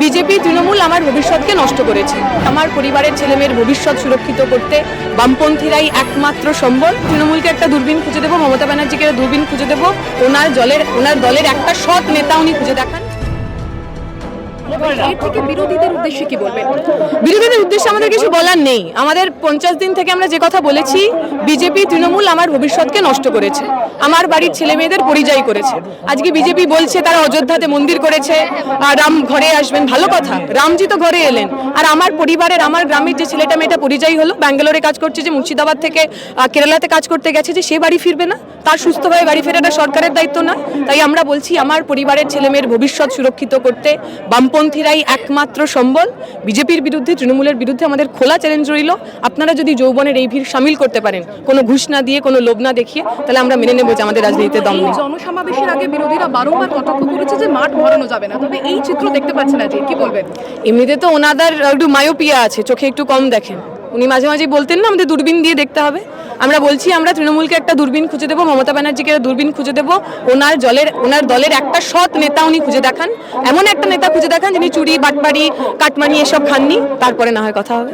BJP Trinamool আমার ভবিষ্যৎকে নষ্ট করেছে। আমার পরিবারের ছেলেমেয়ের ভবিষ্যৎ সুরক্ষিত করতে বামপন্থীরাই একমাত্র সম্বল। তৃণমূলকে একটা দূরবীন খুঁজে দেবো, মমতা ব্যানার্জিকে দূরবীন খুঁজে দেবো। ওনার জলের, ওনার দলের একটা সৎ নেতা উনি খুঁজে দেখান। এর থেকে বিরোধীদের উদ্দেশ্যে কি বলবেন? বিরোধীদের উদ্দেশ্যে আমাদের কিছু বলার নেই। আমাদের পঞ্চাশ দিন থেকে আমরা যে কথা বলেছি, বিজেপি তৃণমূল আমার ভবিষ্যৎকে নষ্ট করেছে। আমার বাড়ির ছেলে মেয়েদের পরিযায়ী করেছে। আজকে বিজেপি বলছে, তারা অযোধ্যাতে মন্দির করেছে রাম ঘরে আসবেন। ভালো কথা, রামজি তো ঘরে এলেন। আর আমার পরিবারের, আমার গ্রামের যে ছেলেটা মেয়েটা পরিযায়ী হলো, ব্যাঙ্গালোরে কাজ করছে যে মুর্শিদাবাদ থেকে কেরালাতে কাজ করতে গেছে যে সে বাড়ি ফিরবে না। তার সুস্থভাবে বাড়ি ফেরাটা সরকারের দায়িত্ব না। তাই আমরা বলছি, আমার পরিবারের ছেলেমেয়ের ভবিষ্যৎ সুরক্ষিত করতে বামপন্থীরাই একমাত্র সম্বল। বিজেপির বিরুদ্ধে তৃণমূলের বিরুদ্ধে আমাদের খোলা চ্যালেঞ্জ রইল। আপনারা যদি যৌবনের এই ভিড় সামিল করতে পারেন কোনো ঘুষ না দিয়ে কোনো লোভ না দেখিয়ে তাহলে আমরা মেনে নেব যে আমাদের রাজনীতিতে দম নেই। জনসমাবেশের আগে বিরোধীরা বারংবার কটাক্ষ করেছে যে মাঠ ভরানো যাবে না। তবে এই চিত্র দেখতে পাচ্ছেন আজকে কি বলবেন? এমনিতে তো ওনাদের একটু মায়োপিয়া আছে চোখে একটু কম দেখেন। উনি মাঝে মাঝে বলতেন না, আমাদের দূরবীন দিয়ে দেখতে হবে। আমরা বলছি, আমরা তৃণমূলকে একটা দূরবীন খুঁজে দেবো, মমতা ব্যানার্জিকে দূরবীন খুঁজে দেবো। ওনার জলের, ওনার দলের একটা সৎ নেতা উনি খুঁজে দেখান। এমন একটা নেতা খুঁজে দেখান যিনি চুরি, বাটপাড়ি, কাটমানি এসব খাননি, তারপরে না হয় কথা হবে।